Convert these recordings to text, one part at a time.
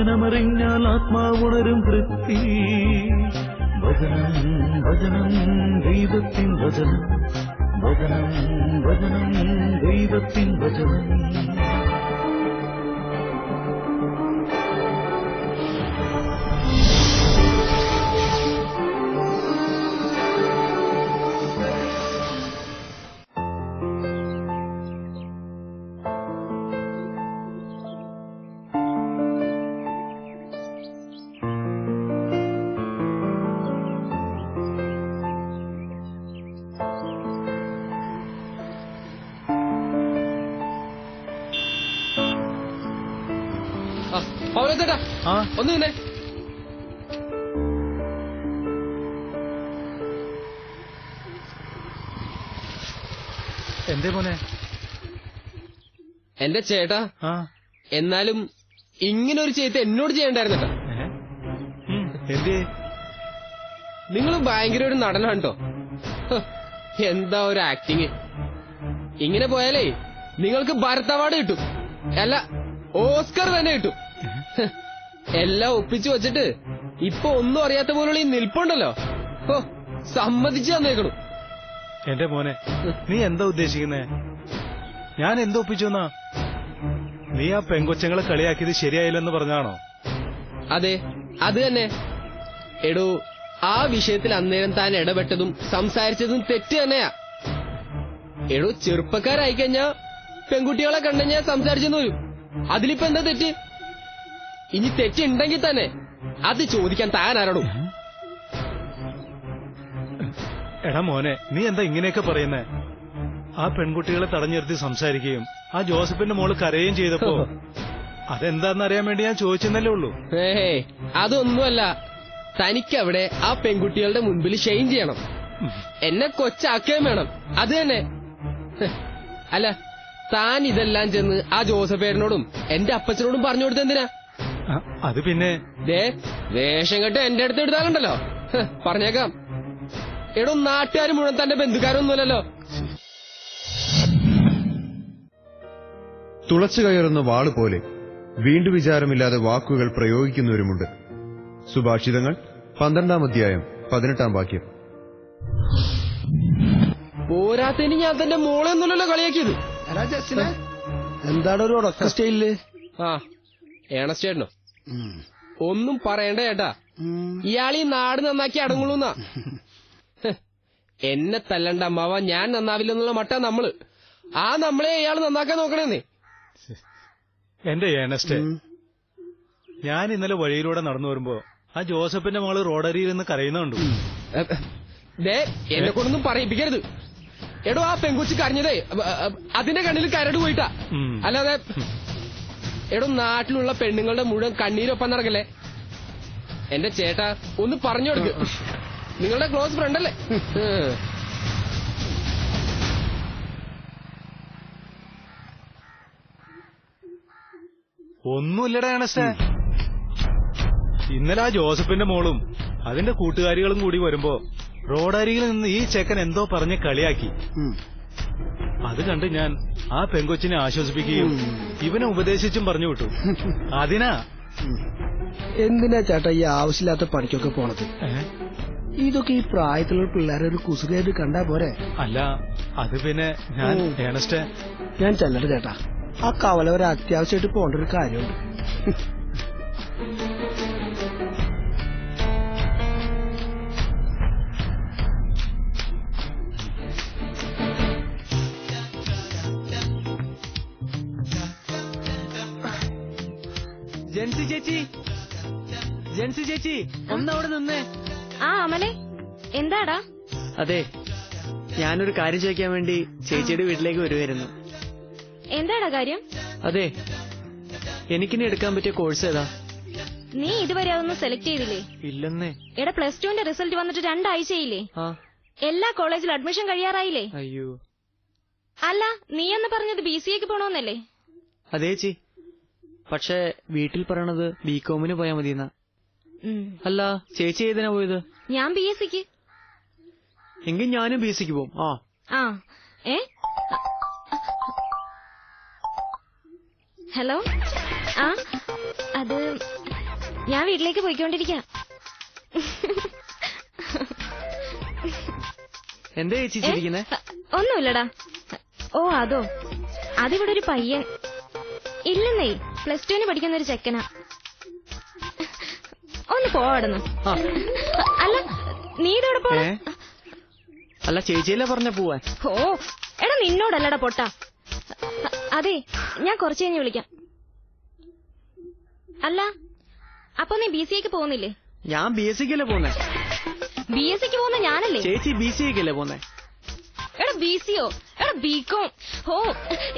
വചനമറിഞ്ഞാൽ ആത്മാവുണരും തൃപ്തി. വചനം വചനം ദൈവത്തിൻ വചനം വചനം വചനം ദൈവത്തിൻ വചനം ഒന്ന് നിന്നെ. എന്തേ മോനെ? എന്റെ ചേട്ടാ ആ. എന്നാലും ഇങ്ങനെ ഒരു ചെയ്ത് എന്നോട് ചെയ്യണ്ടായിരുന്നട്ടാ? എന്തേ? നിങ്ങൾ ഭയങ്കര ഒരു നടനാണ് കേട്ടോ എന്താ ഒരു ആക്ടിങ് ഇങ്ങനെ പോയാലേ നിങ്ങൾക്ക് ഭരത് അവാർഡ് കിട്ടും. അല്ല ഓസ്കർ തന്നെ കിട്ടും. എല്ലാം ഒപ്പിച്ചു വച്ചിട്ട് ഇപ്പൊ ഒന്നും അറിയാത്ത പോലുള്ള ഈ നിൽപ്പുണ്ടല്ലോ. ഓ സമ്മതിച്ചു തന്നേക്കണു. എന്റെ മോനെ നീ എന്താ ഉദ്ദേശിക്കുന്നേ? ഞാൻ എന്താ ഒപ്പിച്ചെന്നാ? നീ ആ പെങ്കൊച്ചങ്ങളെ കളിയാക്കിയത് ശരിയായില്ലെന്ന് പറഞ്ഞാണോ? അതെ അത് തന്നെ. എടോ ആ വിഷയത്തിൽ അന്നേരം താൻ ഇടപെട്ടതും സംസാരിച്ചതും തെറ്റ് തന്നെയാ. എടോ ചെറുപ്പക്കാരായി കഴിഞ്ഞാ പെൺകുട്ടികളെ കണ്ടുകഴിഞ്ഞാ സംസാരിച്ചെന്ന് വരും. അതിലിപ്പോ എന്താ തെറ്റ്? ഇനി തെറ്റുണ്ടെങ്കിൽ തന്നെ അത് ചോദിക്കാൻ താൻ ആരോടും എടാ മോനെ നീ എന്താ ഇങ്ങനെയൊക്കെ പറയുന്നേ? ആ പെൺകുട്ടികളെ തടഞ്ഞിരുത്തി സംസാരിക്കുകയും ആ ജോസഫിന്റെ മോൾ കരയുകയും ചെയ്തപ്പോ അതെന്താന്ന് അറിയാൻ വേണ്ടി ഞാൻ ചോദിച്ചെന്നല്ലേ ഉള്ളൂ. ഏഹേ അതൊന്നുമല്ല. തനിക്കവിടെ ആ പെൺകുട്ടികളുടെ മുൻപിൽ ഷെയിം ചെയ്യണം. എന്നെ കൊച്ചാക്കുകയും വേണം. അത് തന്നെ. അല്ല താൻ ഇതെല്ലാം ചെന്ന് ആ ജോസഫേരനോടും എന്റെ അപ്പച്ചനോടും പറഞ്ഞു കൊടുത്തെന്തിനാ? അത് പിന്നെ ദേ വേഷം കെട്ട് എന്റെ അടുത്ത് എടുത്താലുണ്ടല്ലോ. പറഞ്ഞേക്കാം. എടോ നാട്ടുകാർ മുഴുവൻ തന്റെ ബന്ധുക്കാരൊന്നുമല്ലല്ലോ. തുളച്ചു കയറുന്ന വാൾ പോലെ വീണ്ടു വിചാരമില്ലാതെ വാക്കുകൾ പ്രയോഗിക്കുന്നവരുമുണ്ട്. സുഭാഷിതങ്ങൾ പന്ത്രണ്ടാം അധ്യായം പതിനെട്ടാം വാക്യം. പോരാത്തതിന് ഞാൻ തന്റെ മോളെ ഒന്നുമല്ലല്ലോ കളിയാക്കിയത്. എന്താണ് ഒരു ഉടക്ക സ്റ്റൈലിൽ? ആ ഏണസ്റ്റേട്ടനോ? ഒന്നും പറയണ്ട ചേട്ടാ. ഇയാൾ ഈ നാട് നന്നാക്കി അടങ്ങുള്ളൂന്നാ. എന്നെ തല്ലണ്ട അമ്മാവ ഞാൻ നന്നാവില്ലെന്നുള്ള മട്ട നമ്മൾ. ആ നമ്മളെ ഇയാൾ നന്നാക്കാൻ നോക്കണേന്നേ. എന്റെ ഏണസ്റ്റ് ഞാൻ ഇന്നലെ വഴിയിലൂടെ നടന്നു വരുമ്പോ ആ ജോസഫിന്റെ മോൾ റോഡരിയിൽ നിന്ന് കരയുന്നുണ്ടു. എന്നെ കൊണ്ടൊന്നും പറയിപ്പിക്കരുത്. എടോ ആ പെങ്കുച്ചി കരഞ്ഞതേ അതിന്റെ കണ്ണിൽ കരട് പോയിട്ടാ. അല്ലാതെ എടോ നാട്ടിലുള്ള പെണ്ണുങ്ങളുടെ മുഴുവൻ കണ്ണീരൊപ്പം നടക്കല്ലേ? എന്റെ ചേട്ടാ ഒന്ന് പറഞ്ഞു കൊടുക്ക്. നിങ്ങളുടെ ക്ലോസ് ഫ്രണ്ട് അല്ലേ. ഒന്നുമില്ലടാ ഇന്നലെ ആ ജോസഫിന്റെ മോളും അതിന്റെ കൂട്ടുകാരികളും കൂടി വരുമ്പോ റോഡരികിൽ നിന്ന് ഈ ചെക്കൻ എന്തോ പറഞ്ഞ് കളിയാക്കി. അത് കണ്ട് ഞാൻ ആ പെങ്കൊച്ചിനെ ആശ്വസിപ്പിക്കുകയും ഇവനെ ഉപദേശിച്ചും പറഞ്ഞു വിട്ടു. അതിനാ? എന്തിനാ ചേട്ടാ ഈ ആവശ്യമില്ലാത്ത പണിക്കൊക്കെ പോണത്? ഇതൊക്കെ ഈ പ്രായത്തിലുള്ള പിള്ളേരെ ഒരു കുസുകയായിട്ട് കണ്ടാ പോരെ? അല്ല അത് പിന്നെ ഞാൻ. ഏണസ്റ്റേ. ഞാൻ ചെല്ലട്ടെ ചേട്ടാ. ആ കവല വരെ അത്യാവശ്യമായിട്ട് പോണ്ട ഒരു കാര്യമുണ്ട്. അതെ ഞാനൊരു കാര്യം ചോദിക്കാൻ വേണ്ടി ചേച്ചിയുടെ വീട്ടിലേക്ക് വരുമായിരുന്നു എന്താടാ കാര്യം? അതെ എനിക്കിനി എടുക്കാൻ പറ്റിയ കോഴ്സ് ഏതാ? നീ ഇതുവരെ അതൊന്നും സെലക്ട് ചെയ്തില്ലേ? ഇല്ലെന്നേ. എടാ പ്ലസ് ടുവിന്റെ റിസൾട്ട് വന്നിട്ട് രണ്ടാഴ്ചയില്ലേ? എല്ലാ കോളേജിലും അഡ്മിഷൻ കഴിയാറായില്ലേ? അയ്യോ. അല്ല നീ എന്ന് പറഞ്ഞത് ബി സി എക്ക് പോണോന്നല്ലേ? അതേ ചേച്ചി. പക്ഷെ വീട്ടിൽ പറയണത് ബികോമിന് പോയാ മതിയെന്നാ. അല്ല ചേച്ചി ഏതിനാ പോയത്? ഞാൻ ബി എസ് സിക്ക് എങ്കിൽ ഞാനും ബി സിക്ക് പോകും. ആ. ആ. ഏ? ഹലോ? ആ? അത് ഞാൻ വീട്ടിലേക്ക് പോയിക്കൊണ്ടിരിക്കാം. എന്താ ചേച്ചി ചിരിക്കുന്നേ? ഒന്നുമില്ലടാ. ഓ അതോ. അതിവിടെ ഒരു പയ്യൻ. ഇല്ലെന്നേ പ്ലസ് ടുവിന് പഠിക്കുന്ന ഒരു ചെക്കനാ. ഒന്ന് പോവാടുന്നു. അല്ല നീ ഇതോടെ പോ ഏ? അല്ല ചേച്ചിയല്ലേ പറഞ്ഞ പോവാൻ? ഓ എടാ നിന്നോടല്ലടാ പൊട്ട. അതെ ഞാൻ കുറച്ച് കഴിഞ്ഞ് വിളിക്കാം. അല്ല അപ്പൊ നീ ബി സി എക്ക് പോകുന്നില്ലേ? ഞാൻ ബി എസ് സിക്കല്ലേ പോന്നെ ബി എസ് സിക്ക് പോകുന്ന ഞാനല്ലേ? ചേച്ചി ബി സി ഒക്കെയല്ലേ പോന്നെ എടാ ബി സിയോ എടാ ബികോം? ഓ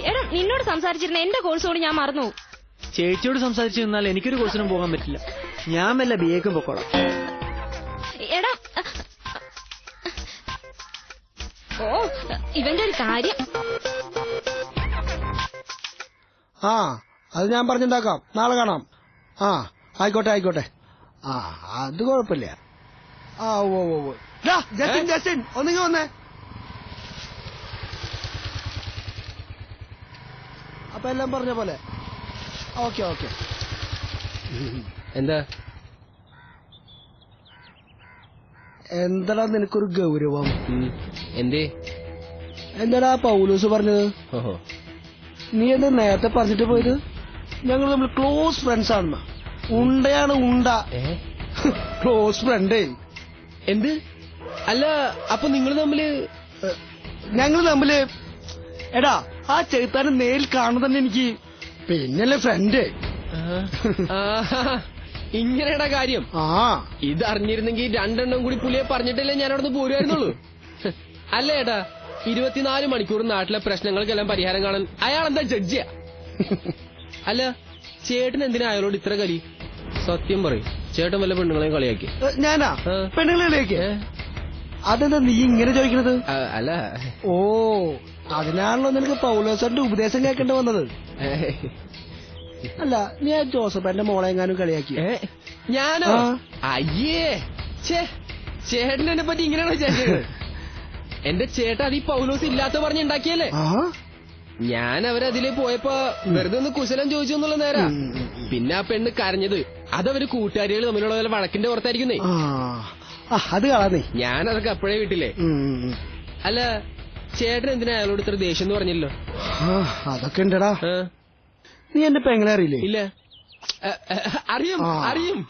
എടാ നിന്നോട് സംസാരിച്ചിരുന്ന എന്റെ കോഴ്സോട് ഞാൻ മറന്നു ചേച്ചിയോട് സംസാരിച്ചു നിന്നാൽ എനിക്കൊരു കോഴ്സിനും പോകാൻ പറ്റില്ല. ഞാൻ വല്ല ബി എക്കും പൊക്കോളാം. ഓ ഇവന്റെ ഒരു കാര്യം. ആ അത് ഞാൻ പറഞ്ഞുണ്ടാക്കാം. നാളെ കാണാം. ആ ആയിക്കോട്ടെ ആയിക്കോട്ടെ. ആ അത് കുഴപ്പമില്ല. ആ ഓ ഓ ജസ്റ്റിൻ ജസ്റ്റിൻ ഒന്നിങ്ങ വന്നേ. അപ്പൊ എല്ലാം പറഞ്ഞ പോലെ. Okay okay. എന്താ? എന്താടാ നിനക്കൊരു ഗൗരവം. എന്തേ? എന്താടാ പൗലൂസ് പറഞ്ഞത്? നീ എന്താ നേരത്തെ പറഞ്ഞിട്ട് പോയത്? ഞങ്ങൾ നമ്മൾ ക്ലോസ് ഫ്രണ്ട്സ് ആണ് ഉണ്ടയാണ് ഉണ്ട. ക്ലോസ് ഫ്രണ്ടേ എന്ത്? അല്ല അപ്പൊ നിങ്ങൾ തമ്മിൽ ഞങ്ങൾ തമ്മിൽ എടാ ആ ചെറുത്താനെ നേരിൽ കാണുന്ന തന്നെ എനിക്ക് പിന്നല്ലേ ഫ്രണ്ട് ഇങ്ങനെയുടെ കാര്യം. ആ. ഇത് അറിഞ്ഞിരുന്നെങ്കിൽ രണ്ടെണ്ണം കൂടി പുലിയെ പറഞ്ഞിട്ടല്ലേ ഞാൻ അവിടെ നിന്ന് പോരുമായിരുന്നുള്ളൂ അല്ലേ ഏട്ടാ? ഇരുപത്തിനാല് മണിക്കൂർ നാട്ടിലെ പ്രശ്നങ്ങൾക്കെല്ലാം പരിഹാരം കാണാൻ അയാൾ എന്താ ജഡ്ജിയാ അല്ല ചേട്ടൻ എന്തിനാ അയാളോട് ഇത്ര കലി? സത്യം പറയും ചേട്ടൻ വല്ല പെണ്ണുങ്ങളെയും കളിയാക്കി. ഞാനാ? പെണ്ണുങ്ങളെ പെണ്ണുങ്ങളിലേക്ക് അതെന്താ നീ ഇങ്ങനെ ചോദിക്കണത്? അല്ല. ഓ അതിനാണല്ലോ നിനക്ക് പൗലോസറിന്റെ ഉപദേശം കേൾക്കേണ്ടി വന്നത്. അല്ല നീ ജോസഫ് എന്റെ മോളെ എങ്ങാനും കളിയാക്കി ഞാനോ? അയ്യേ! ചേ ചേട്ടൻ എന്നെ പറ്റി ഇങ്ങനെയാണോ ചേട്ടൻ എന്റെ ചേട്ടൻ അത് ഈ പൗലോസ് ഇല്ലാത്ത പറഞ്ഞുണ്ടാക്കിയല്ലേ ഉണ്ടാക്കിയല്ലേ? ഞാൻ അവരതിൽ പോയപ്പോ വെറുതെ ഒന്ന് കുശലം ചോദിച്ചു എന്നുള്ള നേരാ. പിന്നെ ആ പെണ്ണ് കരഞ്ഞത്. അതവര് കൂട്ടുകാരികൾ തമ്മിലുള്ള വല്ല വഴക്കിന്റെ പുറത്തായിരിക്കുന്നേ. അത് കാണാന്നേ ഞാൻ അതൊക്കെ അപ്പോഴേ വിട്ടില്ലേ. അല്ല ചേട്ടൻ എന്തിനാ അയാളോട് ഇത്ര ദേഷ്യം എന്ന് പറഞ്ഞല്ലോ അതൊക്കെ ഉണ്ടടാ. നീ എന്റെ പെങ്ങളെ അറിയില്ലേ? ഇല്ല. അറിയും അറിയും.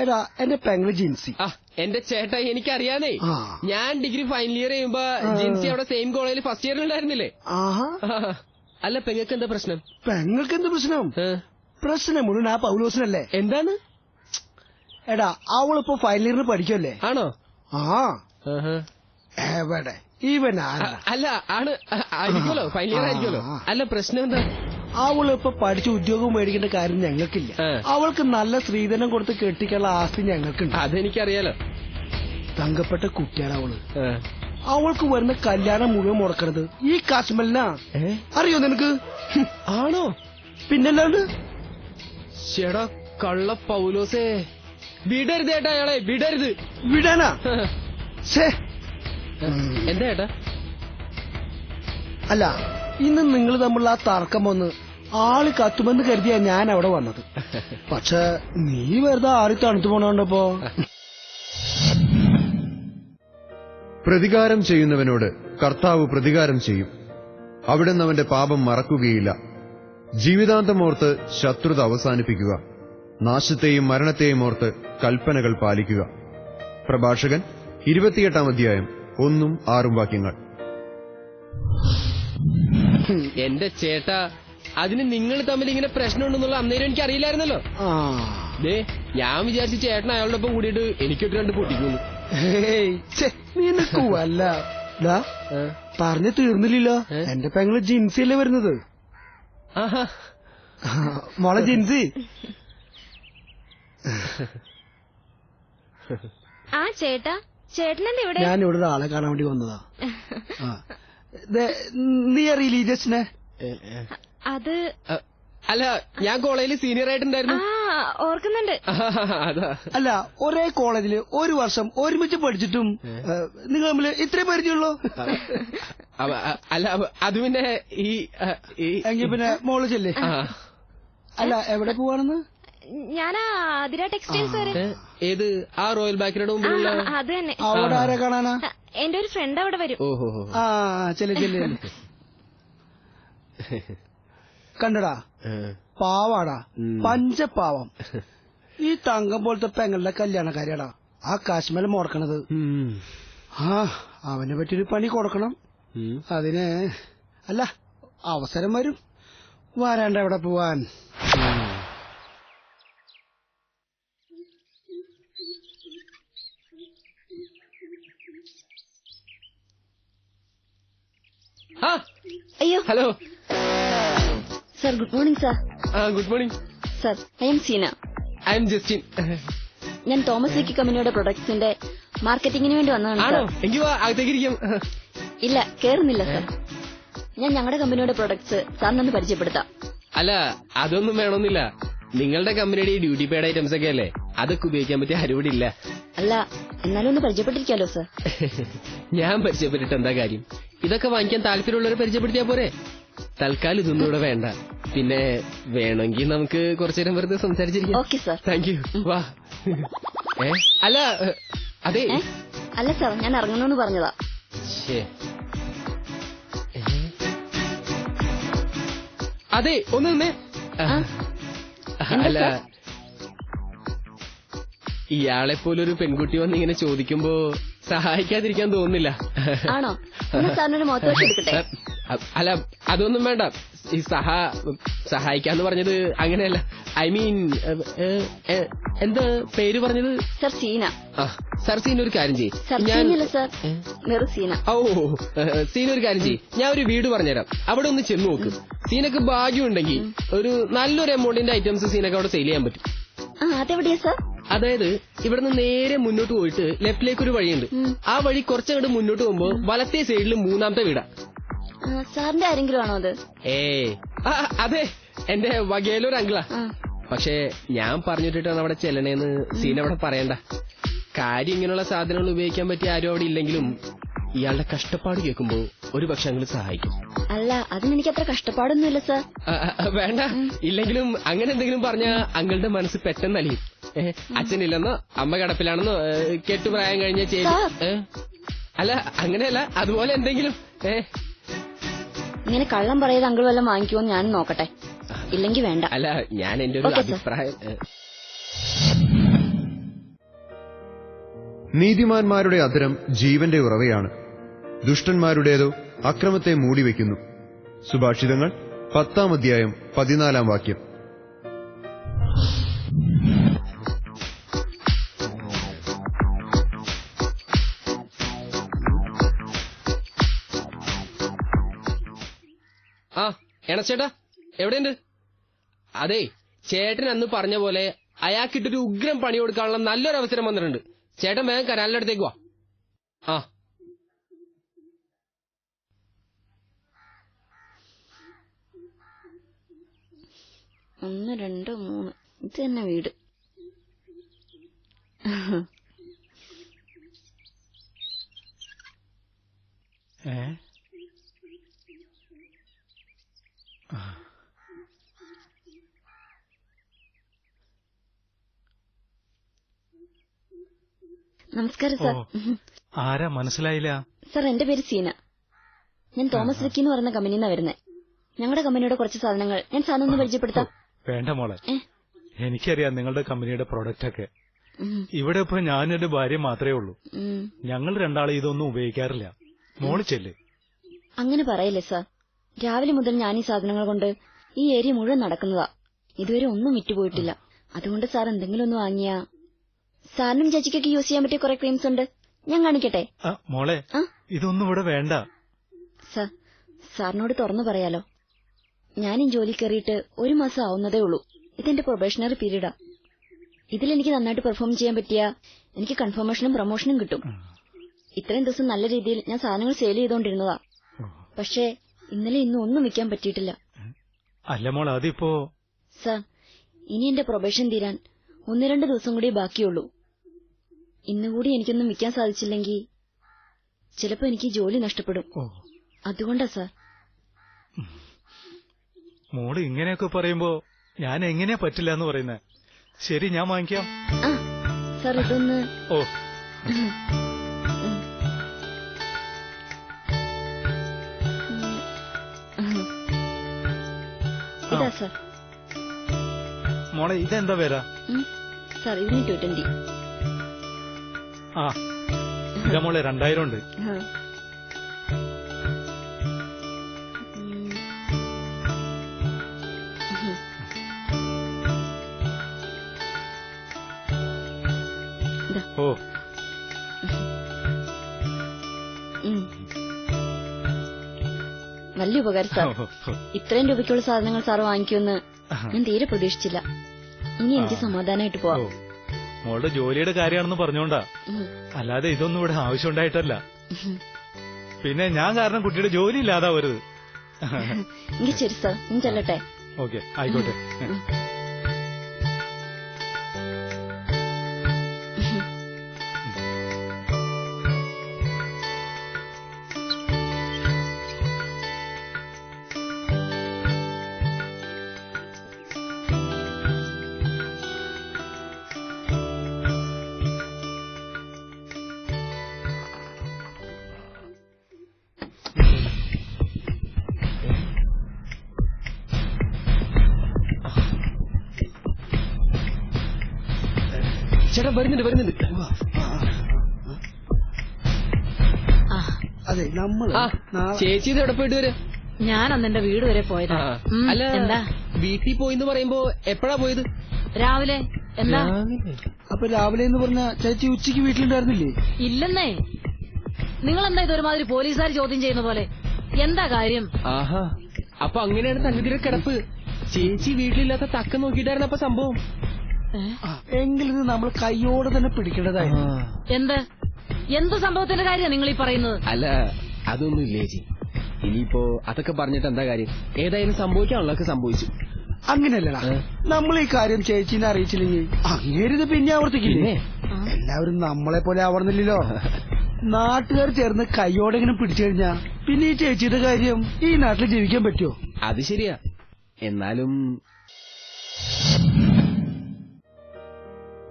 എടാ എന്റെ പെങ്ങൾ ജിൻസി. ആ എന്റെ ചേട്ടാ എനിക്കറിയാനേ. ആ. ഞാൻ ഡിഗ്രി ഫൈനൽ ഇയർ ചെയ്യുമ്പോ ജിൻസി അവിടെ സെയിം കോളേജിൽ ഫസ്റ്റ് ഇയറിൽ ഉണ്ടായിരുന്നില്ലേ? ആഹാ. അല്ല പെങ്ങൾക്ക് എന്താ പ്രശ്നം? പെങ്ങൾക്ക് എന്താ പ്രശ്നം? പ്രശ്നം മുഴുവൻ ആ പൗലോസിനല്ലേ? എന്താണ്? എടാ അവളിപ്പോ ഫൈനൽ ഇയറിന് പഠിക്കുമല്ലേ ആണോ? ആ. ആഹാ. എവിടെ? അ- അല്ല ആണ് ആയിരിക്കുമല്ലോ? ഫൈനൽ ഇയർ ആയിരിക്കുമല്ലോ? അല്ല പ്രശ്നം എന്താ? അവളിപ്പോ പഠിച്ച് ഉദ്യോഗം മേടിക്കേണ്ട കാര്യം ഞങ്ങൾക്കില്ല. അവൾക്ക് നല്ല സ്ത്രീധനം കൊടുത്ത് കെട്ടിക്കാനുള്ള ആസ്തി ഞങ്ങൾക്കുണ്ട്. അതെനിക്കറിയാലോ. തങ്കപ്പെട്ട കുട്ടിയാണ് അവൾ. അവൾക്ക് വരുന്ന കല്യാണം മുഴുവൻ മുടക്കണത് ഈ കാശ്മലിനാ. അറിയോ നിനക്ക്? ആണോ? പിന്നല്ലാണ്ട് ചേടാ കള്ള പൗലോസേ. വിടരുത് ഏട്ടാ അയാളെ വിടരുത്. വിടാനാ? ഛേ എന്താ ഏട്ടാ? അല്ല ഇന്ന് നിങ്ങൾ തമ്മിലുള്ള ആ തർക്കം വന്ന് ആൾ കത്തുമെന്ന് കരുതിയാ ഞാൻ അവിടെ വന്നത്. പക്ഷെ നീ വെറുതെ ആറി തണുത്തു പോണോണ്ടപ്പോ പ്രതികാരം ചെയ്യുന്നവനോട് കർത്താവ് പ്രതികാരം ചെയ്യും. അവിടുന്ന് അവന്റെ പാപം മറക്കുകയില്ല. ജീവിതാന്തമോർത്ത് ശത്രുത അവസാനിപ്പിക്കുക. നാശത്തെയും മരണത്തെയും ഓർത്ത് കൽപ്പനകൾ പാലിക്കുക. പ്രഭാഷകൻ ഇരുപത്തിയെട്ടാം അധ്യായം. ഒന്നും ആറും വാക്യങ്ങൾ. എന്റെ ചേട്ടാ അതിന് നിങ്ങൾ തമ്മിൽ ഇങ്ങനെ പ്രശ്നമുണ്ടെന്നുള്ള അന്നേരം എനിക്ക് അറിയില്ലായിരുന്നല്ലോ. ആ. ദേ ഞാൻ വിചാരിച്ചു ചേട്ടൻ അയാളുടെ ഒപ്പം കൂടിയിട്ട് എനിക്കൊട്ട് രണ്ട് പൊട്ടിക്കുന്നു. നിനക്ക് വല്ല ദാ, പറഞ്ഞു തീർന്നില്ലല്ലോ? എന്റെ പെങ്ങൾ ജിൻസി അല്ലേ വരുന്നത്? ആഹാ. മോളെ ജിൻസി. ആ ചേട്ടാ. ഇവിടെ? ഞാൻ ഇവിടെ ആളെ കാണാൻ വേണ്ടി വന്നതാ. നീ അറിയില്ല ഈ ജസ്റ്റിനെ അത് അല്ല ഞാൻ കോളേജിൽ സീനിയർ ആയിട്ടുണ്ടായിരുന്നു. ഓർക്കുന്നുണ്ട്. അല്ല ഒരേ കോളേജിൽ ഒരു വർഷം ഒരുമിച്ച് പഠിച്ചിട്ടും നിങ്ങൾ തമ്മിൽ ഇത്രയും പരിചയമുള്ളൂ? അല്ല അത് പിന്നെ ഈ എങ്കിൽ പിന്നെ മോൾ ചെല്ലേ? അല്ല എവിടെ പോവാണെന്ന്? ഞാൻ ആതിര ടെക്സ്റ്റൈൽസ് വരെ ഏത്? ആ റോയൽ ബാക്കിയുടെ ആ, മുമ്പിലുള്ള അത് തന്നെ. അവിടെ ആരെ കാണാനാ? എന്റെ ഒരു ഫ്രണ്ട് അവിടെ വരും. ഓഹോ ആ ചെല്ലേ ചെല്ലേ കണ്ടടാ. പാവാടാ. പഞ്ചപാവം ഈ തങ്കം പോലത്തെ പെങ്ങളുടെ കല്യാണക്കാരിയാടാ ആ കാശ്മീർ മുടക്കണത്. ആ അവനെ പറ്റിയൊരു പണി കൊടുക്കണം. അതിന് അല്ല അവസരം വരും. വരാണ്ട എവിടെ പോവാൻ ആ അയ്യോ hello sir good morning sir good morning sir I am Seena I am Justin ഞാൻ തോമസ് വിക്കി കമ്പനിയുടെ പ്രൊഡക്ട്സിന്റെ മാർക്കറ്റിംഗിന് വേണ്ടി വന്നതാണ് ഇല്ല കേറുന്നില്ല സർ ഞാൻ ഞങ്ങളുടെ കമ്പനിയുടെ പ്രൊഡക്ട്സ് സാറിനൊന്ന് പരിചയപ്പെടുത്താം. അല്ല അതൊന്നും വേണമെന്നില്ല. നിങ്ങളുടെ കമ്പനിയുടെ ഈ ഡ്യൂട്ടി പെയ്ഡ് ഐറ്റംസ് ഒക്കെ അല്ലേ? അതൊക്കെ ഉപയോഗിക്കാൻ പറ്റിയ അരുവിടില്ല ഇല്ല. അല്ല എന്നാലും ഒന്ന് പരിചയപ്പെട്ടിരിക്കാലോ സർ ഞാൻ പരിചയപ്പെട്ടിട്ട് എന്താ കാര്യം? ഇതൊക്കെ വാങ്ങിക്കാൻ താല്പര്യമുള്ളവരെ പരിചയപ്പെടുത്തിയാ പോരെ. തൽക്കാലം ഇതൊന്നും ഇവിടെ വേണ്ട. പിന്നെ വേണമെങ്കിൽ നമുക്ക് കുറച്ചു നേരം വെറുതെ സംസാരിച്ചിരിക്കാം. Okay sir. താങ്ക് യു വാ. ഏ? അല്ല അതെ. ഏ? അല്ല സാർ. ഞാൻ ഇറങ്ങുന്നു പറഞ്ഞതാ. ശ്ശേ. ഏ? അതെ ഒന്ന് നിന്നേ. ആ? എന്താ അല്ല സാർ? ഇയാളെ പോലൊരു പെൺകുട്ടി വന്ന് ഇങ്ങനെ ചോദിക്കുമ്പോ സഹായിക്കാതിരിക്കാൻ തോന്നുന്നില്ല. ആണോ? സാറിനൊരു മുഖത്തോട്ട് എടുക്കട്ടെ? അല്ല അതൊന്നും വേണ്ട. ഈ സഹാ സഹായിക്കാന്ന് പറഞ്ഞത് അങ്ങനെയല്ല. ഐ മീൻ എന്താ പേര് പറഞ്ഞത്? സർ സീന. ആ സർ സീന ഒരു കാര്യം ചെയ്യും. ഓ സീന. ഒരു കാര്യം ചെയ്യും. ഞാൻ ഒരു വീട് പറഞ്ഞുതരാം. അവിടെ ഒന്ന് ചെന്ന് നോക്ക്. സീനക്ക് ഭാഗ്യമുണ്ടെങ്കിൽ ഒരു നല്ലൊരു എമൗണ്ടിന്റെ ഐറ്റംസ് സീനക്ക് അവിടെ സെയിൽ ചെയ്യാൻ പറ്റും. അതെവിടെയാ സർ? അതായത് ഇവിടുന്ന് നേരെ മുന്നോട്ട് പോയിട്ട് ലെഫ്റ്റിലേക്ക് ഒരു വഴിയുണ്ട്. ആ വഴി കുറച്ചങ്ങോട്ട് മുന്നോട്ട് പോകുമ്പോ വലത്തെ സൈഡിൽ മൂന്നാമത്തെ വീടാ. സാറിന്റെ ആരെങ്കിലും ആണോ അത്? ഏ അതെ. എന്റെ വകയിലൊരു അങ്കിളാ പക്ഷെ പക്ഷേ ഞാൻ പറഞ്ഞിട്ടിട്ടാണ് അവിടെ ചെല്ലണേന്ന് സീൻ അവിടെ പറയണ്ട. കാര്യം ഇങ്ങനെയുള്ള സാധനങ്ങൾ ഉപയോഗിക്കാൻ പറ്റിയ ആരും അവിടെ ഇല്ലെങ്കിലും ഇയാളുടെ കഷ്ടപ്പാട് കേൾക്കുമ്പോൾ ഒരു പക്ഷെ അങ്ങനെ സഹായിക്കും. അല്ല അതിന് എനിക്ക് അത്ര കഷ്ടപ്പാടൊന്നുമില്ല സർ. വേണ്ട. ഇല്ലെങ്കിലും അങ്ങനെ എന്തെങ്കിലും പറഞ്ഞ അങ്ങളുടെ മനസ്സ് പെട്ടെന്ന് അലിയും. അച്ഛനില്ലെന്നോ അമ്മ കിടപ്പിലാണെന്നോ കെട്ടുപ്രായം കഴിഞ്ഞ ചേച്ചി. ഏ? അല്ല അങ്ങനെയല്ല അതുപോലെ എന്തെങ്കിലും. ഇങ്ങനെ കള്ളം പറയത് അങ്കിൾ വല്ലതും വാങ്ങിക്കുമോ ഞാൻ നോക്കട്ടെ. ഇല്ലെങ്കിൽ വേണ്ട. അല്ല ഞാൻ എന്റെ ഒരു അഭിപ്രായം നീതിമാന്മാരുടെ അധരം ജീവന്റെ ഉറവയാണ്. ദുഷ്ടന്മാരുടേതോ അക്രമത്തെ മൂടിവെക്കുന്നു. സുഭാഷിതങ്ങൾ പത്താം അധ്യായം പതിനാലാം വാക്യം. ആ എണച്ചേട്ടാ എവിടെയുണ്ട്? അതെ ചേട്ടൻ അന്ന് പറഞ്ഞ പോലെ അയാൾക്കിട്ടൊരു ഉഗ്രം പണി കൊടുക്കാനുള്ള നല്ലൊരു അവസരം വന്നിട്ടുണ്ട്. ചേട്ടൻ വേഗം കനാലിന്റെ അടുത്തേക്ക് വാ. ആ ഒന്ന് രണ്ട് മൂന്ന്. ഇത് തന്നെ വീട്. നമസ്കാരം സാർ. ആരാ? മനസ്സിലായില്ല. സാർ എന്റെ പേര് സീന. ഞാൻ തോമസ് വിക്കി എന്ന് പറയുന്ന കമ്പനിന്നാ വരുന്നത് ഞങ്ങളുടെ കമ്പനിയുടെ കുറച്ച് സാധനങ്ങൾ ഞാൻ സാധനം ഒന്ന് പരിചയപ്പെടുത്താം. വേണ്ട മോളെ? എനിക്കറിയാം നിങ്ങളുടെ കമ്പനിയുടെ പ്രൊഡക്റ്റ് ഒക്കെ. ഇവിടെ ഇപ്പൊ ഞാനും എന്റെ ഭാര്യ മാത്രമേ ഉള്ളൂ. ഞങ്ങൾ രണ്ടാളും ഇതൊന്നും ഉപയോഗിക്കാറില്ല. മോൾ ചെല്ല്. അങ്ങനെ പറയല്ലേ സർ. രാവിലെ മുതൽ ഞാൻ ഈ സാധനങ്ങൾ കൊണ്ട് ഈ ഏരിയ മുഴുവൻ നടക്കുന്നതാ. ഇതുവരെ ഒന്നും വിറ്റുപോയിട്ടില്ല. അതുകൊണ്ട് സാർ എന്തെങ്കിലും ഒന്ന് വാങ്ങിയാ. സാറിനും ചേച്ചിക്കൊക്കെ യൂസ് ചെയ്യാൻ പറ്റിയ കുറെ ക്രീംസ് ഉണ്ട്. ഞാൻ കാണിക്കട്ടെ? മോളെ? ഇതൊന്നും ഇവിടെ വേണ്ട. സാർ സാറിനോട് തുറന്നു പറയാലോ. ഈ ജോലി കയറിയിട്ട് ഒരു മാസം ആവുന്നതേ ഉള്ളൂ. ഇതെന്റെ പ്രൊബേഷണറി പീരീഡാ ഇതിലെനിക്ക് നന്നായിട്ട് പെർഫോം ചെയ്യാൻ പറ്റിയ എനിക്ക് കൺഫർമേഷനും പ്രൊമോഷനും കിട്ടും. ഇത്രയും ദിവസം നല്ല രീതിയിൽ ഞാൻ സാധനങ്ങൾ സെയിൽ ചെയ്തുകൊണ്ടിരുന്നതാ പക്ഷേ ഇന്നലെ ഇന്നും ഒന്നും വിൽക്കാൻ പറ്റിയിട്ടില്ല. അല്ല മോൾ അതിപ്പോ? സർ ഇനി എന്റെ പ്രൊബേഷൻ തീരാൻ ഒന്ന് രണ്ട് ദിവസം കൂടി ബാക്കിയുള്ളൂ. ഇന്നുകൂടി എനിക്കൊന്നും വിൽക്കാൻ സാധിച്ചില്ലെങ്കിൽ ചിലപ്പോ എനിക്ക് ജോലി നഷ്ടപ്പെടും. അതുകൊണ്ടാ സർ. മോൾ ഇങ്ങനെയൊക്കെ പറയുമ്പോ ഞാൻ എങ്ങനെയാ പറ്റില്ല എന്ന് പറയുന്നേ. ശരി ഞാൻ വാങ്ങിക്കാം. സർ ഇതൊന്ന് ഓ. ഇതാ സർ. മോളെ ഇതെന്താ വില? ഉം. സർ ഇതിന് ടു ട്വന്റി ആ. ഇതാ മോളെ രണ്ടായിരം ഉണ്ട്. ഓ. വലിയ ഉപകാരം സാർ. ഇത്രയും രൂപയ്ക്കുള്ള സാധനങ്ങൾ സാർ വാങ്ങിക്കുമെന്ന് ഞാൻ തീരെ പ്രതീക്ഷിച്ചില്ല. ഇനി എനിക്ക് സമാധാനമായിട്ട് പോവാ. മോളുടെ ജോലിയുടെ കാര്യമാണെന്ന് പറഞ്ഞോണ്ടാ. അല്ലാതെ ഇതൊന്നും ഇവിടെ ആവശ്യമുണ്ടായിട്ടല്ല. പിന്നെ ഞാൻ കാരണം കുട്ടിയുടെ ജോലി ഇല്ലാതാവരുത്. എങ്കിൽ ശരി സാർ. ഇനി ചെല്ലട്ടെ. ഓക്കെ ആയിക്കോട്ടെ. ഉം. ചേട്ടാ വരുന്നുണ്ട് വരുന്നുണ്ട്. അതെ നമ്മൾ ചേച്ചി ഇത് എവിടെ പോയിട്ട് വരാ? ഞാൻ അന്ന് എന്റെ വീട് വരെ പോയതാ. അല്ല എന്താ? വീട്ടിൽ പോയിന്ന് പറയുമ്പോ എപ്പോഴാ പോയത്? രാവിലെ. എന്താ? അപ്പൊ രാവിലെ എന്ന് പറഞ്ഞ ചേച്ചി ഉച്ചയ്ക്ക് വീട്ടിലുണ്ടായിരുന്നില്ലേ? ഇല്ലെന്നേ. നിങ്ങൾ എന്താ ഇതൊരുമാതിരി പോലീസുകാർ ചോദ്യം ചെയ്യുന്ന പോലെ? എന്താ കാര്യം? ആഹാ. അപ്പൊ അങ്ങനെയാണ് തന്നെ കിടപ്പ്. ചേച്ചി വീട്ടിലില്ലാത്ത തക്ക നോക്കിയിട്ടായിരുന്നു അപ്പൊ സംഭവം? എങ്കിലും ഇത് നമ്മൾ കൈയോടെ തന്നെ പിടിക്കേണ്ടതായിരുന്നു. എന്ത്? എന്ത് സംഭവത്തിന്റെ കാര്യമാണ് നിങ്ങൾ ഈ പറയുന്നത്? അല്ല അതൊന്നും ഇല്ലേ ജി ഇനിയിപ്പോ അതൊക്കെ പറഞ്ഞിട്ട് എന്താ കാര്യം? ഏതായാലും സംഭവിക്കാനുള്ളതൊക്കെ സംഭവിച്ചു. അങ്ങനെയല്ലടാ? നമ്മൾ ഈ കാര്യം ചേച്ചിനെ അറിയിച്ചില്ലെങ്കിൽ അങ്ങേരിത് പിന്നെ ആവർത്തിക്കില്ലേ? എല്ലാവരും നമ്മളെ പോലെ ആവർന്നില്ലല്ലോ. നാട്ടുകാർ ചേർന്ന് കൈയോടെ ഇങ്ങനെ പിടിച്ചു കഴിഞ്ഞാ പിന്നെ ഈ ചേച്ചിയുടെ കാര്യം ഈ നാട്ടിൽ ജീവിക്കാൻ പറ്റുമോ? അത് ശരിയാ. എന്നാലും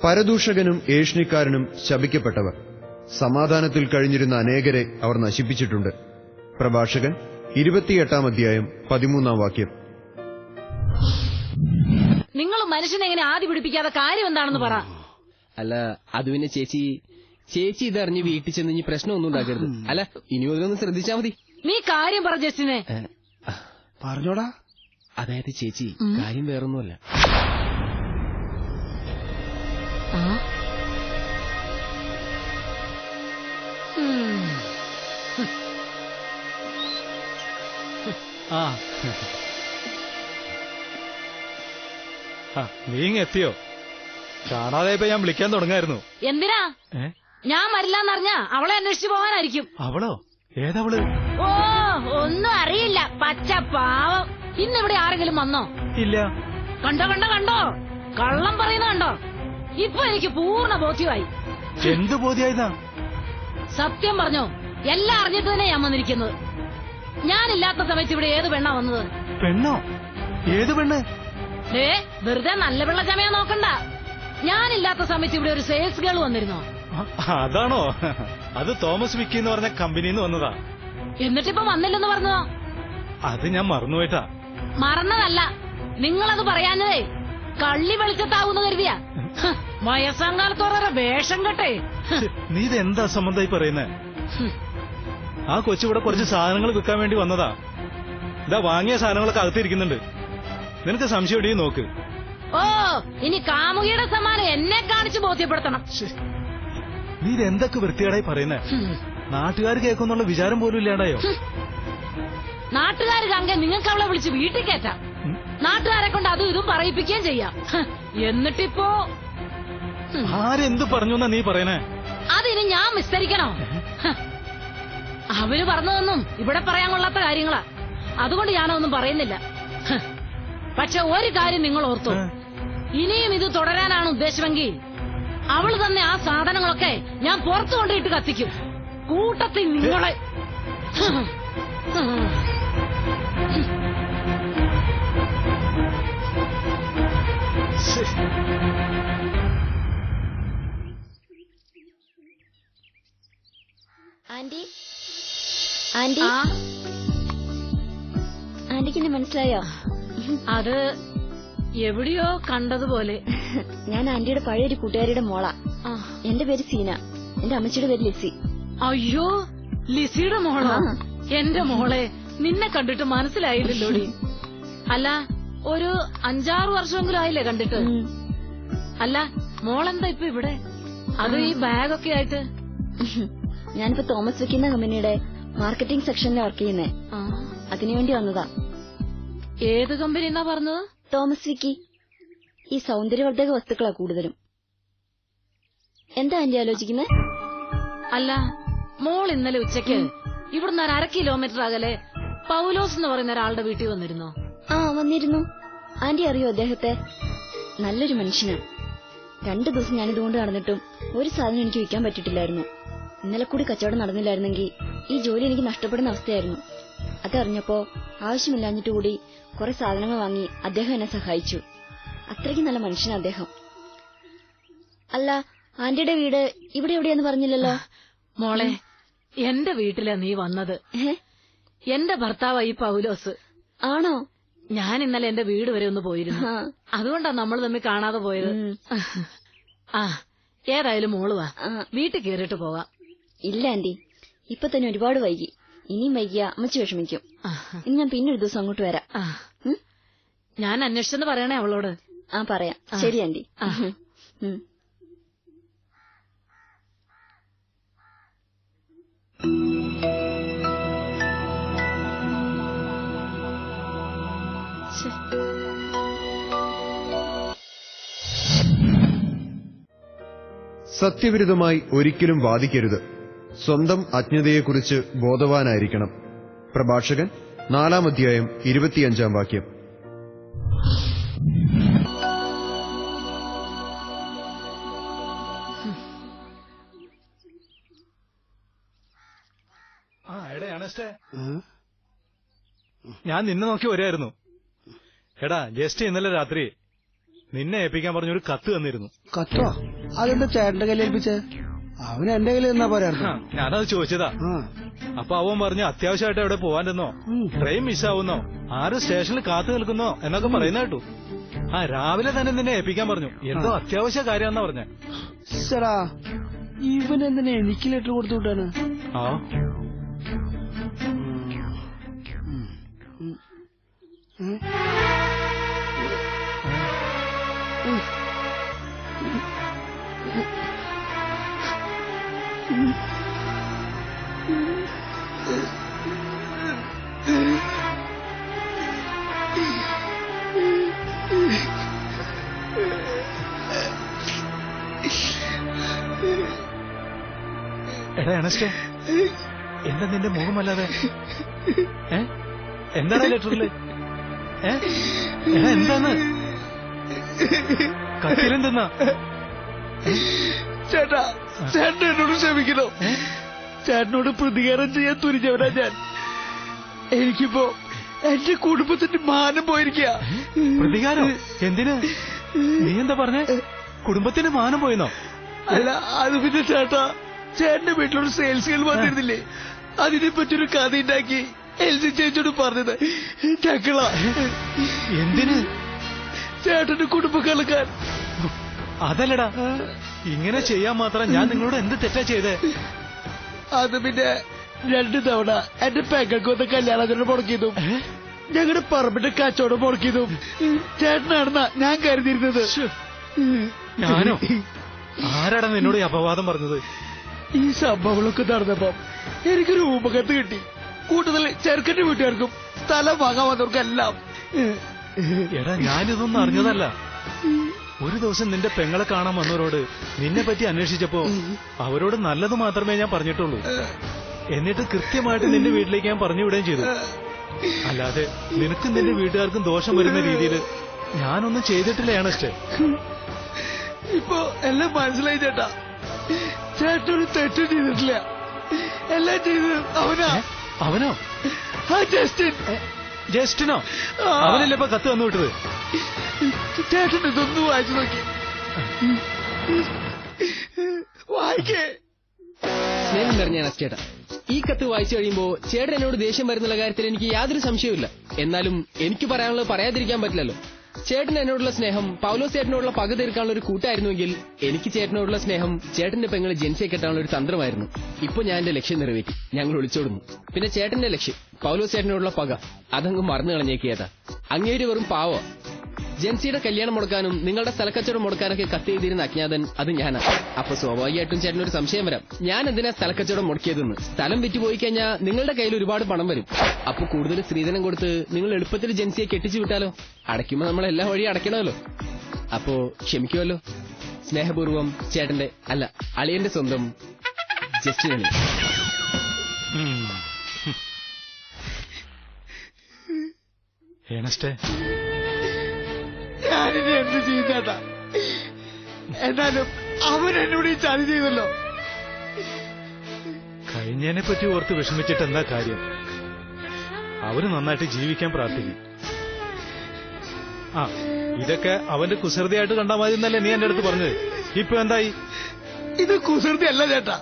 പരദൂഷകനും ഏഷ്ണിക്കാരനും ശപിക്കപ്പെട്ടവർ. സമാധാനത്തിൽ കഴിഞ്ഞിരുന്ന അനേകരെ അവർ നശിപ്പിച്ചിട്ടുണ്ട്. പ്രഭാഷകൻ ഇരുപത്തിയെട്ടാം അധ്യായം പതിമൂന്നാം വാക്യം. നിങ്ങൾ മനുഷ്യനെ എങ്ങനെ ആദ്യ പിടിപ്പിക്കാതെ കാര്യം എന്താണെന്ന് പറ. അല്ല അത് പിന്നെ ചേച്ചി ചേച്ചി ഇതറിഞ്ഞ് വീട്ടിൽ ചെന്ന് ഇനി പ്രശ്നമൊന്നും ഉണ്ടാക്കരുത്. അല്ല ഇനി മുതലൊന്ന് ശ്രദ്ധിച്ചാ മതി. നീ കാര്യം പറ ജസ്റ്റിനെ. പറഞ്ഞോടാ. അതായത് ചേച്ചി കാര്യം വേറൊന്നുമല്ല. ഉം. ആ ആ, നീ ഇങ്ങ് കാണാതെ ഇപ്പൊ ഞാൻ വിളിക്കാൻ തുടങ്ങായിരുന്നു. എന്തിനാ? ഏ? ഞാൻ വരില്ലെന്നറിഞ്ഞാ അവളെ അന്വേഷിച്ചു പോകാനായിരിക്കും. അവളോ? ഏതവൾ? ഓ ഒന്നും അറിയില്ല. പച്ച പാവം. ഇന്നിവിടെ ആരെങ്കിലും വന്നോ? ഇല്ല. കണ്ടോ കണ്ടോ കണ്ടോ? കള്ളം പറയുന്ന കണ്ടോ? ഇപ്പൊ എനിക്ക് പൂർണ ബോധ്യമായി. എന്ത് ബോധ്യായതാ സത്യം പറഞ്ഞോ എല്ലാം അറിഞ്ഞിട്ട് തന്നെ ഞാൻ വന്നിരിക്കുന്നത് ഞാനില്ലാത്ത സമയത്ത് ഇവിടെ ഏത് പെണ്ണാ വന്നത്? പെണ്ണോ? ഏത് പെണ്ണ്? ഏ വെറുതെ നല്ല വെള്ള ചമയാ നോക്കണ്ട. ഞാനില്ലാത്ത സമയത്ത് ഇവിടെ ഒരു സെയിൽസ് ഗേൾ വന്നിരുന്നോ? അതാണോ? അത് തോമസ് വിക്കി എന്ന് പറഞ്ഞ കമ്പനിയിൽ നിന്ന് വന്നതാ. എന്നിട്ടിപ്പൊ വന്നില്ലെന്ന് പറഞ്ഞോ? അത് ഞാൻ മറന്നുപോയിട്ടാ. മറന്നതല്ല നിങ്ങളത് പറയാഞ്ഞതേ. കള്ളി വെളിച്ചത്താവൂന്ന് കരുതിയ. ഹ്, വയസ്സാം കാലത്ത് ഓരോരോ വേഷം കെട്ടേ നീ ഇത് എന്താ സംബന്ധമായി പറയുന്നേ ആ കൊച്ചിവിടെ കുറച്ച് സാധനങ്ങൾ വിൽക്കാൻ വേണ്ടി വന്നതാ. ഇതാ വാങ്ങിയ സാധനങ്ങളൊക്കെ അകത്തിരിക്കുന്നുണ്ട്. നിനക്ക് സംശയം ഇടിയും നോക്ക്? ഓ ഇനി കാമുകിയുടെ സമ്മാനം എന്നെ കാണിച്ച് ബോധ്യപ്പെടുത്തണം. നീ ഇത് എന്തൊക്കെ വൃത്തികേടായി പറയുന്നേ. നാട്ടുകാർ കേൾക്കുന്നുള്ള വിചാരം പോലും ഇല്ലാണ്ടായോ? നാട്ടുകാർ കങ്കെ നിങ്ങൾക്ക് അവളെ വിളിച്ച് വീട്ടിൽ കയറ്റാം. നാട്ടുകാരെ കൊണ്ട് അതും ഇതും പറയിപ്പിക്കുകയും ചെയ്യാം. എന്നിട്ടിപ്പോ ആരെന്ത് പറഞ്ഞു നീ പറയണേ? അതിന് ഞാൻ വിസ്തരിക്കണോ. അവർ പറഞ്ഞതൊന്നും ഇവിടെ പറയാൻ കൊള്ളാത്ത കാര്യങ്ങളാ. അതുകൊണ്ട് ഞാനൊന്നും പറയുന്നില്ല. പക്ഷെ ഒരു കാര്യം നിങ്ങൾ ഓർത്തു. ഇനിയും ഇത് തുടരാനാണ് ഉദ്ദേശമെങ്കിൽ അവൾ തന്നെ ആ സാധനങ്ങളൊക്കെ ഞാൻ പുറത്തു കൊണ്ടിട്ട് കത്തിക്കും. കൂട്ടത്തിൽ നിങ്ങളെ ആന്റി? ആന്റിക്ക് എന്നെ മനസ്സിലായോ? അത് എവിടെയോ കണ്ടതുപോലെ. ഞാൻ ആന്റിയുടെ പഴയൊരു കൂട്ടുകാരിയുടെ മോളാ. എന്റെ പേര് സീന. എന്റെ അമ്മച്ചിയുടെ പേര് ലിസി. അയ്യോ ലിസിയുടെ മോളോ. എന്റെ മോളെ നിന്നെ കണ്ടിട്ട് മനസ്സിലായില്ലല്ലോടി. അല്ല ഒരു അഞ്ചാറ് വർഷമെങ്കിലും ആയില്ലേ കണ്ടിട്ട്. അല്ല മോളെന്താ ഇപ്പൊ ഇവിടെ? അത് ഈ ബാഗൊക്കെ ആയിട്ട്? ഞാനിപ്പോ തോമസ് വെക്കുന്ന കമ്പനിയുടെ മാർക്കറ്റിംഗ് സെക്ഷനിൽ വർക്ക് ചെയ്യുന്നേ. അതിനുവേണ്ടി വന്നതാ. ഏത് കമ്പനി എന്നാ പറഞ്ഞത്? Thomas Vicky. ഈ സൗന്ദര്യവർദ്ധക വസ്തുക്കളാ കൂടുതലും. എന്താ എന്റെ ആലോചിക്കുന്നത് അല്ല മോൾ ഇന്നലെ ഉച്ചയ്ക്ക് ഇവിടുന്ന് ഒരു അര കിലോമീറ്റർ അകലെ പൗലോസ് എന്ന് പറയുന്ന ഒരാളുടെ വീട്ടിൽ വന്നിരുന്നോ. ആ വന്നിരുന്നു. ആന്റി അറിയോ അദ്ദേഹത്തെ നല്ലൊരു മനുഷ്യനാണ് രണ്ടു ദിവസം ഞാൻ ഇതുകൊണ്ട് നടന്നിട്ടും ഒരു സാധനം എനിക്ക് വിൽക്കാൻ പറ്റിയിട്ടില്ലായിരുന്നു. ഇന്നലെ കൂടി കച്ചവടം നടന്നില്ലായിരുന്നെങ്കിൽ ഈ ജോലി എനിക്ക് നഷ്ടപ്പെടുന്ന അവസ്ഥയായിരുന്നു. അതറിഞ്ഞപ്പോ ആവശ്യമില്ലാഞ്ഞിട്ട് കൂടി കുറെ സാധനങ്ങൾ വാങ്ങി അദ്ദേഹം എന്നെ സഹായിച്ചു. അത്രയ്ക്ക് നല്ല മനുഷ്യനാണ് അദ്ദേഹം. അല്ല ആന്റിയുടെ വീട് ഇവിടെ എവിടെയാന്ന് പറഞ്ഞില്ലല്ലോ? മോളെ എന്റെ വീട്ടിലാ നീ വന്നത്. എന്റെ ഭർത്താവായി പൗലോസ്. ആണോ? ഞാൻ ഇന്നലെ എന്റെ വീട് വരെ ഒന്ന് പോയിരുന്നു. അതുകൊണ്ടാ നമ്മൾ തമ്മിൽ കാണാതെ പോയത്. ആ ഏതായാലും മോൾ വാ. വീട്ടിൽ കേറിട്ട് പോവാം. ഇല്ല ആന്റി. ഇപ്പൊ തന്നെ ഒരുപാട് വൈകി. ഇനിയും വൈകിയ അമ്മച്ചി വിഷമിക്കും. ഇനി ഞാൻ പിന്നെ ഒരു ദിവസം അങ്ങോട്ട് വരാം? ഞാൻ അന്വേഷിച്ചെന്ന് പറയണേ അവളോട്. ആ പറയാം. ശരി ആന്റി. സത്യവിരുദ്ധമായി ഒരിക്കലും വാദിക്കരുത്. സ്വന്തം അജ്ഞതയെക്കുറിച്ച് ബോധവാനായിരിക്കണം. പ്രഭാഷകൻ നാലാം അധ്യായം ഇരുപത്തിയഞ്ചാം വാക്യം. ആ എടാ അണസ്റ്റേ. ഞാൻ നിന്നെ നോക്കി വരായിരുന്നു എടാ ജസ്റ്റ് ഇന്നലെ രാത്രി നിന്നെ ഏൽപ്പിക്കാൻ പറഞ്ഞൊരു കത്ത് തന്നിരുന്നു. കത്തോ? അതെന്താ ചേട്ടന്റെ കയ്യിൽ ഏൽപ്പിച്ചേ? അവൻ എന്റെ കയ്യിൽ എന്നാ പോരാ ഞാനത് ചോദിച്ചതാ. അപ്പൊ അവൻ പറഞ്ഞു അത്യാവശ്യമായിട്ട് എവിടെ പോവാനെന്നോ ഉം. ട്രെയിൻ മിസ്സാവുന്നോ ആരും സ്റ്റേഷനിൽ കാത്തു നിൽക്കുന്നോ? എന്നൊക്കെ പറയുന്ന കേട്ടു. ആ രാവിലെ തന്നെ നിന്നെ ഏൽപ്പിക്കാൻ പറഞ്ഞു. എന്തോ അത്യാവശ്യ കാര്യമെന്നാ പറഞ്ഞേ. ശരാ ഇവൻ എന്തിനാ എനിക്ക് ലെറ്റർ കൊടുത്തു വിട്ടാണ്? ആ. എടാ എന്താ നിന്റെ മുഖമല്ലാതെ ഏ? എന്താണ് ലെറ്ററിൽ? എന്താണ് എടാ കത്തിലെന്തെന്നാ? ചേട്ടാ ചേട്ടൻ എന്നോട് ക്ഷമിക്കണോ. ചേട്ടനോട് പ്രതികാരം ചെയ്യാൻ തുനിഞ്ഞവനാ ഞാൻ. എനിക്കിപ്പോ എന്റെ കുടുംബത്തിന്റെ മാനം പോയിരിക്കുക പ്രതികാരം? എന്തിന്? നീ എന്താ പറഞ്ഞേ? കുടുംബത്തിന്റെ മാനം പോയിന്നോ? അല്ല അത് പിന്നെ ചേട്ടാ ചേട്ടന്റെ വീട്ടിലൊരു സെയിൽസ് ഗേൾ വന്നിരുന്നില്ലേ? അതിനെ പറ്റിയൊരു കഥ ഉണ്ടാക്കി എൽസി ചേച്ചിയോട് പറഞ്ഞത്. ചക്കള എന്തിന്? ചേട്ടന്റെ കുടുംബം കളക്കാൻ അതല്ലടാ. ഇങ്ങനെ ചെയ്യാൻ മാത്രം ഞാൻ നിങ്ങളോട് എന്ത് തെറ്റാ ചെയ്തേ? അത് പിന്നെ രണ്ടു തവണ എന്റെ പെങ്ങൾക്കൊന്ന് കല്യാണത്തിന് മുടക്കിയതും? ഞങ്ങളുടെ പറമ്പിന്റെ കച്ചവടം മുടക്കിയതും ചേട്ടനാണെന്നാ ഞാൻ കരുതിയിരുന്നത്. ഞാനോ? ആരാടാ നിന്നോട് അപവാദം പറഞ്ഞത്? ഈ സംഭവങ്ങളൊക്കെ നടന്നപ്പോ എനിക്കൊരു ഉപകത്ത് കിട്ടി. കൂട്ടത്തിൽ ചെറുക്കന്റെ വീട്ടുകാർക്കും സ്ഥലം വാങ്ങാൻ വന്നവർക്കെല്ലാം. എടാ ഞാനിതൊന്നും അറിഞ്ഞതല്ല. ഒരു ദിവസം നിന്റെ പെങ്ങളെ കാണാൻ വന്നവരോട് നിന്നെ പറ്റി അന്വേഷിച്ചപ്പോ അവരോട് നല്ലത് മാത്രമേ ഞാൻ പറഞ്ഞിട്ടുള്ളൂ. എന്നിട്ട് കൃത്യമായിട്ട് നിന്റെ വീട്ടിലേക്ക് ഞാൻ പറഞ്ഞു വിടുകയും ചെയ്തു. അല്ലാതെ നിനക്കും നിന്റെ വീട്ടുകാർക്കും ദോഷം വരുന്ന രീതിയിൽ ഞാനൊന്നും ചെയ്തിട്ടില്ല ഏണസ്റ്റ് ഇപ്പൊ എല്ലാം മനസ്സിലായി ചേട്ടാ. ചേട്ടനൊരു തെറ്റും ചെയ്തിട്ടില്ല. എല്ലാം ചെയ്തത് അവനാ. അവനോ? ആ ജസ്റ്റിൻ. ജസ്റ്റിനോ. അവനല്ലേ ഇപ്പൊ കത്ത് തന്നു വിട്ടത്? ചേട്ടൻ ഇതൊന്നും വായിച്ചു നോക്കി. വായിക്കേ. സ്നേഹം നിറഞ്ഞ ചേട്ടാ. ഈ കത്ത് വായിച്ചു കഴിയുമ്പോ ചേട്ടൻ എന്നോട് ദേഷ്യം വരുന്നുള്ള കാര്യത്തിൽ എനിക്ക് യാതൊരു സംശയവുമില്ല. എന്നാലും എനിക്ക് പറയാനുള്ളത് പറയാതിരിക്കാൻ പറ്റില്ലല്ലോ. ചേട്ടൻ എന്നോടുള്ള സ്നേഹം പൗലോസ് ചേട്ടനോടുള്ള പക തീർക്കാനുള്ള ഒരു കൂട്ടായിരുന്നുവെങ്കിൽ എനിക്ക് ചേട്ടനോടുള്ള സ്നേഹം ചേട്ടന്റെ പെങ്ങളെ ജനിച്ചെ കെട്ടാനുള്ള ഒരു തന്ത്രമായിരുന്നു. ഇപ്പൊ ഞാൻ എന്റെ ലക്ഷ്യം നിറവേറ്റി. ഞങ്ങൾ ഒളിച്ചോടുന്നു. പിന്നെ ചേട്ടന്റെ ലക്ഷ്യം പൗലോസ് ചേട്ടനോടുള്ള പക അതങ്ങ് മറന്നു കളഞ്ഞേക്കിയതാ. അങ്ങേര് വെറും പാവോ. ജൻസിയുടെ കല്യാണം മുടക്കാനും നിങ്ങളുടെ സ്ഥലക്കച്ചവടം മുടക്കാനൊക്കെ കത്ത് എഴുതിയിരുന്ന അജ്ഞാതൻ അത് ഞാനാണ് അപ്പൊ സ്വാഭാവികമായിട്ടും ചേട്ടനൊരു സംശയം വരാം. ഞാൻ എന്തിനാ സ്ഥലക്കച്ചവടം മുടക്കിയതെന്ന്? സ്ഥലം വിറ്റുപോയി കഴിഞ്ഞാൽ നിങ്ങളുടെ കയ്യിൽ ഒരുപാട് പണം വരും. അപ്പൊ കൂടുതൽ സ്ത്രീധനം കൊടുത്ത് നിങ്ങൾ എളുപ്പത്തിൽ ജെൻസിയെ കെട്ടിച്ചു വിട്ടാലോ? അടയ്ക്കുമ്പോ നമ്മൾ എല്ലാ വഴിയും അടയ്ക്കണമല്ലോ. അപ്പോ ക്ഷമിക്കുമല്ലോ. സ്നേഹപൂർവം ചേട്ടന്റെ അല്ല അളിയന്റെ സ്വന്തം ജസ്റ്റിനണി. ഏണസ്റ്റേ. ഞാനിനി എന്ത് ചെയ്യും ചേട്ടാ എന്നാലും അവൻ എന്നോട് ഈ ചതി ചെയ്തല്ലോ കഴിഞ്ഞതിനെ പറ്റി ഓർത്ത് വിഷമിച്ചിട്ട് എന്താ കാര്യം? അവന് നന്നായിട്ട് ജീവിക്കാൻ പ്രാർത്ഥിക്കും. ആ ഇതൊക്കെ അവന്റെ കുസൃതിയായിട്ട് കണ്ടാൽ മതി എന്നല്ലേ നീ എന്റെ അടുത്ത് പറഞ്ഞത്? ഇപ്പൊ എന്തായി? ഇത് കുസൃതി അല്ല ചേട്ടാ.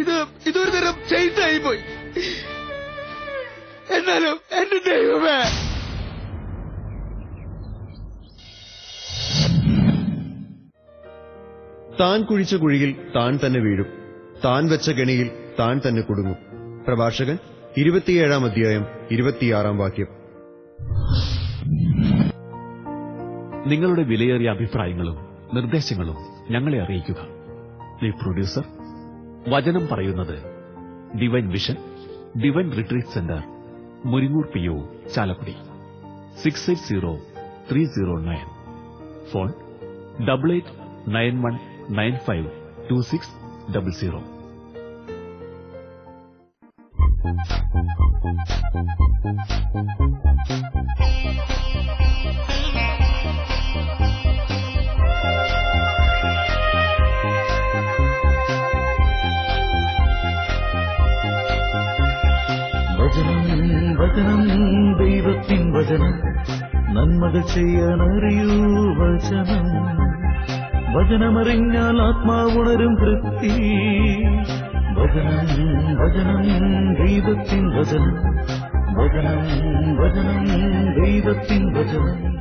ഇത് ഇതൊരു തരം ചെയ്തായി പോയി എന്നാലും എന്റെ ദൈവമേ. താൻ കുഴിച്ച കുഴിയിൽ താൻ തന്നെ വീഴും. താൻ വെച്ച ഗണിയിൽ താൻ തന്നെ കുടുങ്ങും. പ്രഭാഷകൻ ഇരുപത്തിയേഴാം അധ്യായം ഇരുപത്തിയാറാം വാക്യം. നിങ്ങളുടെ വിലയേറിയ അഭിപ്രായങ്ങളും നിർദ്ദേശങ്ങളും ഞങ്ങളെ അറിയിക്കുക. ദി പ്രൊഡ്യൂസർ വചനം പറയുന്നത് divine vision divine retreat centre Muringoor P O Chalakudy. Six eight zero three zero nine. Phone double eight nine one nine five two six double zero. ദൈവത്തിൻ വചനം നന്മകൾ ചെയ്യാനറിയൂ വചനം. വചനമറിഞ്ഞാൽ ആത്മാവുണരും തൃപ്തി. വചനം വചനം ദൈവത്തിൻ വചനം. വചനം വചനം ദൈവത്തിൻ വചനം.